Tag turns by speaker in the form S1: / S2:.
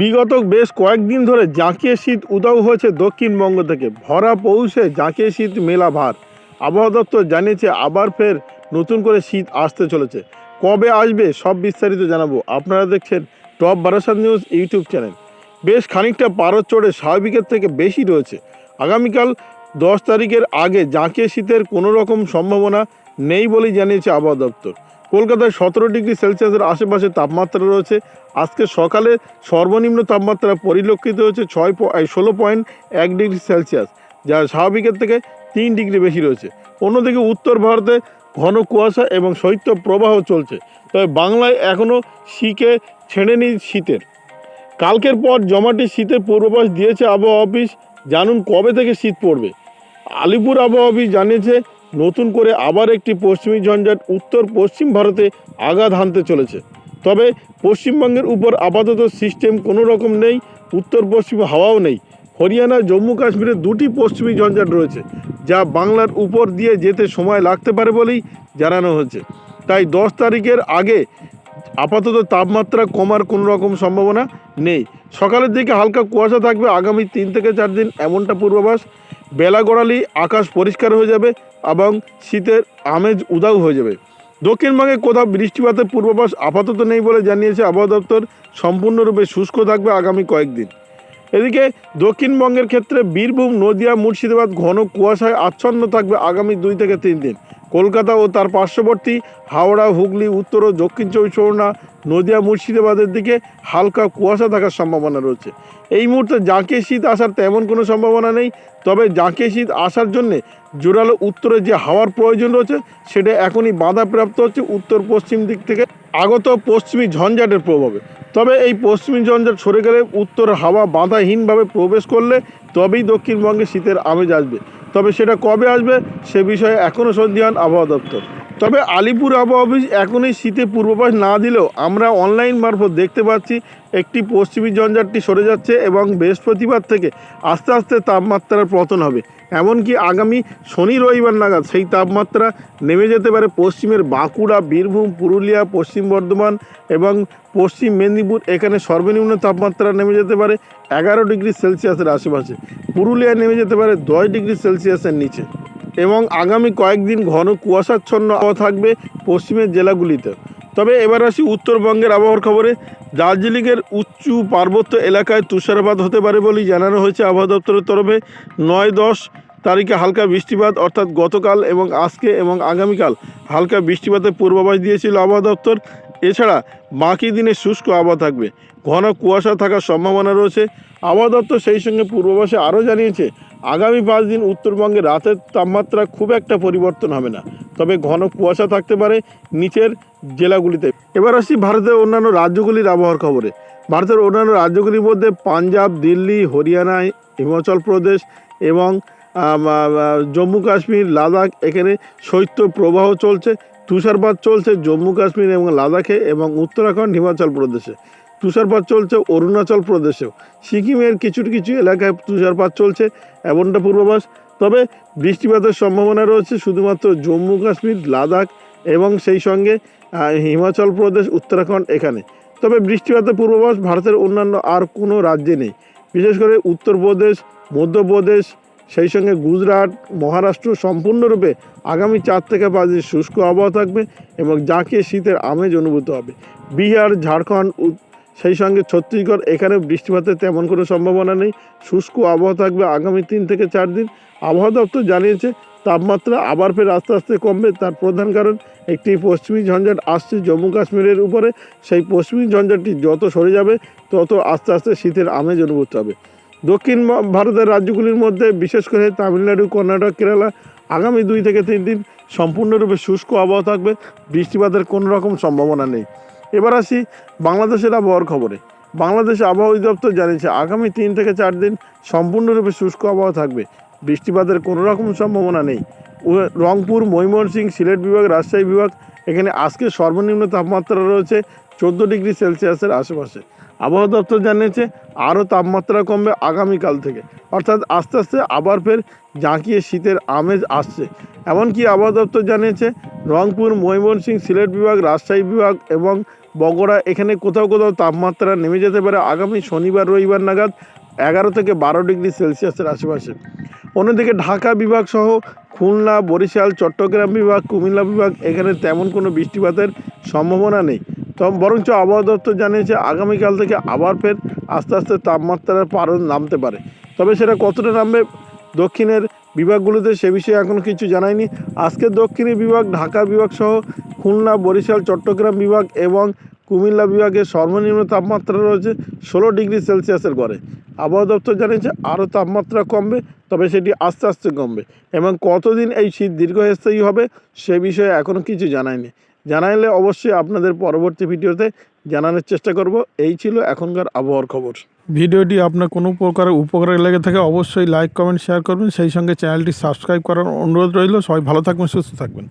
S1: বিগত বেশ কয়েকদিন ধরে জাঁকিয়ে শীত উদাও হয়েছে দক্ষিণবঙ্গ থেকে। ভরা পৌষে জাঁকিয়ে শীত মেলা ভার। আবহাওয়া দপ্তর জানিয়েছে, আবার ফের নতুন করে শীত আসতে চলেছে। কবে আসবে সব বিস্তারিত জানাব। আপনারা দেখছেন top Barasat news YouTube channel. বেশ খানিকটা পারদ চড়ে স্বাভাবিকের থেকে বেশি রয়েছে। আগামীকাল দশ তারিখের আগে জাঁকিয়ে শীতের কোনো রকম সম্ভাবনা নেই বলেই জানিয়েছে আবহাওয়া দপ্তর। কলকাতায় সতেরো ডিগ্রি সেলসিয়াসের আশেপাশে তাপমাত্রা রয়েছে। আজকে সকালে সর্বনিম্ন তাপমাত্রা পরিলক্ষিত হয়েছে ছয় ষোলো পয়েন্ট এক ডিগ্রি সেলসিয়াস, যা স্বাভাবিকের থেকে তিন ডিগ্রি বেশি রয়েছে। অন্যদিকে উত্তর ভারতে ঘন কুয়াশা এবং শৈত্য প্রবাহ চলছে। তবে বাংলায় এখনও শিকে ছেড়েনি শীতের। কালকের পর জমাটি শীতের পূর্বাভাস দিয়েছে আবহাওয়া অফিস। জানুন কবে থেকে শীত পড়বে। আলিপুর আবহাওয়া অফিস জানিয়েছে নতুন করে আবার একটি পশ্চিমী ঝঞ্ঝাট উত্তর পশ্চিম ভারতে আঘাত হানতে চলেছে। তবে পশ্চিমবঙ্গের উপর আপাতত সিস্টেম কোনো রকম নেই, উত্তর পশ্চিম হাওয়াও নেই। হরিয়ানা, জম্মু কাশ্মীরে দুটি পশ্চিমী ঝঞ্ঝাট রয়েছে, যা বাংলার উপর দিয়ে যেতে সময় লাগতে পারে বলেই জানানো হয়েছে তাই দশ তারিখের আগে আপাতত তাপমাত্রা কমার কোনো রকম সম্ভাবনা নেই। সকালের দিকে হালকা কুয়াশা থাকবে। আগামী তিন থেকে চার দিন এমনটা পূর্বাভাস। বেলা গড়ালেই আকাশ পরিষ্কার হয়ে যাবে এবং শীতের আমেজ উদাও হয়ে যাবে। দক্ষিণবঙ্গে কোথাও বৃষ্টিপাতের পূর্বাভাস আপাতত নেই বলে জানিয়েছে আবহাওয়া দপ্তর। সম্পূর্ণরূপে শুষ্ক থাকবে আগামী কয়েকদিন। এদিকে দক্ষিণবঙ্গের ক্ষেত্রে বীরভূম, নদিয়া, মুর্শিদাবাদ ঘন কুয়াশায় আচ্ছন্ন থাকবে আগামী দুই থেকে তিন দিন। কলকাতা ও তার পার্শ্ববর্তী হাওড়া, হুগলি, উত্তর ও দক্ষিণ চব্বিশ পরগনা, নদিয়া, মুর্শিদাবাদের দিকে হালকা কুয়াশা থাকার সম্ভাবনা রয়েছে। এই মুহূর্তে জাঁকে শীত আসার তেমন কোনো সম্ভাবনা নেই, তবে জাঁকে শীত আসার জন্যে জোরালো উত্তরে যে হাওয়ার প্রয়োজন রয়েছে, সেটা এখনই বাধাপ্রাপ্ত হচ্ছে উত্তর পশ্চিম দিক থেকে আগত পশ্চিমী ঝঞ্ঝাটের প্রভাবে। তবে এই পশ্চিমী ঝঞ্ঝাট সরে গেলে উত্তর হাওয়া বাধাহীনভাবে প্রবেশ করলে তবেই দক্ষিণবঙ্গে শীতের আমেজ আসবে। তবে সেটা কবে আসবে সে বিষয়ে এখনও সন্ধিহান আবহাওয়া দপ্তর। তবে আলিপুর আবহাওয়া অফিস এখনই শীতে পূর্বাভাস না দিলেও আমরা অনলাইন মারফত দেখতে পাচ্ছি একটি পশ্চিমী ঝঞ্ঝাটটি সরে যাচ্ছে এবং বৃহস্পতিবার থেকে আস্তে আস্তে তাপমাত্রার পতন হবে। এমনকি আগামী শনি রবিবার নাগাদ সেই তাপমাত্রা নেমে যেতে পারে পশ্চিমের বাঁকুড়া, বীরভূম, পুরুলিয়া, পশ্চিম বর্ধমান এবং পশ্চিম মেদিনীপুর। এখানে সর্বনিম্ন তাপমাত্রা নেমে যেতে পারে এগারো ডিগ্রি সেলসিয়াসের আশেপাশে। পুরুলিয়া নেমে যেতে পারে দশ ডিগ্রি সেলসিয়াসের নিচে। এবং আগামী কয়েকদিন ঘন কুয়াশাচ্ছন্ন আবহাওয়া থাকবে পশ্চিমের জেলাগুলিতে। তবে এবার আসি উত্তরবঙ্গের আবহাওয়ার খবরে। দার্জিলিংয়ের উঁচু পার্বত্য এলাকায় তুষারপাত হতে পারে বলেই জানানো হয়েছে আবহাওয়া দপ্তরের তরফে। নয় দশ তারিখে হালকা বৃষ্টিপাত, অর্থাৎ গতকাল এবং আজকে এবং আগামীকাল হালকা বৃষ্টিপাতের পূর্বাভাস দিয়েছিল আবহাওয়া দপ্তর। এছাড়া বাকি দিনে শুষ্ক আবহাওয়া থাকবে। ঘন কুয়াশা থাকার সম্ভাবনা রয়েছে। আবহাওয়া দপ্তর সেই সঙ্গে পূর্বাভাসে আরও জানিয়েছে, আগামী পাঁচ দিন উত্তরবঙ্গে রাতের তাপমাত্রা খুব একটা পরিবর্তন হবে না। তবে ঘন কুয়াশা থাকতে পারে নিচের জেলাগুলিতে। এবার আসছি ভারতের অন্যান্য রাজ্যগুলির আবহাওয়ার খবরে। ভারতের অন্যান্য রাজ্যগুলির মধ্যে পাঞ্জাব, দিল্লি, হরিয়ানা, হিমাচল প্রদেশ এবং জম্মু কাশ্মীর, লাদাখ, এখানে শৈত্য প্রবাহ চলছে। তুষারপাত চলছে জম্মু কাশ্মীর এবং লাদাখে এবং উত্তরাখণ্ড, হিমাচল প্রদেশে। তুষারপাত চলছে অরুণাচল প্রদেশেও। সিকিমের কিছু কিছু এলাকায় তুষারপাত চলছে, এমনটা পূর্বাভাস। তবে বৃষ্টিপাতের সম্ভাবনা রয়েছে শুধুমাত্র জম্মু কাশ্মীর, লাদাখ এবং সেই সঙ্গে হিমাচল প্রদেশ, উত্তরাখণ্ড এখানে। তবে বৃষ্টিপাতের পূর্বাভাস ভারতের অন্যান্য আর কোনো রাজ্যে নেই। বিশেষ করে উত্তরপ্রদেশ, মধ্যপ্রদেশ সেই সঙ্গে গুজরাট, মহারাষ্ট্র সম্পূর্ণরূপে আগামী চার থেকে পাঁচ দিন শুষ্ক আবহাওয়া থাকবে এবং যাকে শীতের আমেজ অনুভূত হবে। বিহার, ঝাড়খণ্ড সেই সঙ্গে ছত্তিশগড় এখানে বৃষ্টিপাতের তেমন কোনো সম্ভাবনা নেই। শুষ্ক আবহাওয়া থাকবে আগামী তিন থেকে চার দিন। আবহাওয়া দপ্তর জানিয়েছে, তাপমাত্রা আবার ফের আস্তে আস্তে কমবে। তার প্রধান কারণ, একটি পশ্চিমী ঝঞ্ঝাট আসছে জম্মু কাশ্মীরের উপরে। সেই পশ্চিমী ঝঞ্ঝাটটি যত সরে যাবে, তত আস্তে আস্তে শীতের আমেজ অনুভূত হবে। দক্ষিণ ভারতের রাজ্যগুলির মধ্যে, বিশেষ করে তামিলনাড়ু, কর্ণাটক, কেরালা, আগামী দুই থেকে তিন দিন সম্পূর্ণরূপে শুষ্ক আবহাওয়া থাকবে। বৃষ্টিপাতের কোনো রকম সম্ভাবনা নেই। এবার আসি বাংলাদেশের আবহাওয়ার খবরে। বাংলাদেশ আবহাওয়া অধিদপ্তর জানিয়েছে, আগামী তিন থেকে চার দিন সম্পূর্ণরূপে শুষ্ক আবহাওয়া থাকবে। বৃষ্টিপাতের কোনো রকম সম্ভাবনা নেই। রংপুর, ময়মনসিংহ, সিলেট বিভাগ, রাজশাহী বিভাগ, এখানে আজকে সর্বনিম্ন তাপমাত্রা রয়েছে চোদ্দ ডিগ্রি সেলসিয়াসের আশেপাশে। আবহাওয়া দপ্তর জানিয়েছে আরও তাপমাত্রা কমবে আগামীকাল থেকে। অর্থাৎ আস্তে আস্তে আবার ফের জাঁকিয়ে শীতের আমেজ আসছে। এমনকি আবহাওয়া দপ্তর জানিয়েছে রংপুর, ময়মনসিংহ, সিলেট বিভাগ, রাজশাহী বিভাগ এবং বগড়া এখানে কোথাও কোথাও তাপমাত্রা নেমে যেতে পারে আগামী শনিবার, রবিবার নাগাদ এগারো থেকে বারো ডিগ্রি সেলসিয়াসের আশেপাশে। অন্যদিকে ঢাকা বিভাগ সহ খুলনা, বরিশাল, চট্টগ্রাম বিভাগ, কুমিল্লা বিভাগ এখানে তেমন কোনো বৃষ্টিপাতের সম্ভাবনা নেই। বরঞ্চ আবহাওয়া দপ্তর জানিয়েছে, আগামীকাল থেকে আবার ফের আস্তে আস্তে তাপমাত্রার পারদ নামতে পারে। তবে সেটা কতটা নামবে দক্ষিণের বিভাগগুলোতে সে বিষয়ে এখনও কিছু জানায়নি। আজকে দক্ষিণী বিভাগ, ঢাকা বিভাগ সহ খুলনা, বরিশাল, চট্টগ্রাম বিভাগ এবং কুমিল্লা বিভাগের সর্বনিম্ন তাপমাত্রা রয়েছে ষোলো ডিগ্রি সেলসিয়াসের গড়ে। আবহাওয়া দপ্তর জানিয়েছে, আরও তাপমাত্রা কমবে, তবে সেটি আস্তে আস্তে কমবে এবং কতদিন এই শীত দীর্ঘস্থায়ী হবে সে বিষয়ে এখনও কিছু জানায়নি। জানাইলে অবশ্যই আপনাদের পরবর্তী ভিডিওতে জানানোর চেষ্টা করব। এই ছিল এখনকার আবহাওয়ার খবর। ভিডিওটি আপনার কোনো প্রকার উপকারে লেগে থাকে অবশ্যই লাইক, কমেন্ট, শেয়ার করবেন। সেই সঙ্গে চ্যানেলটি সাবস্ক্রাইব করার অনুরোধ রইল। সবাই ভালো থাকবেন, সুস্থ থাকবেন।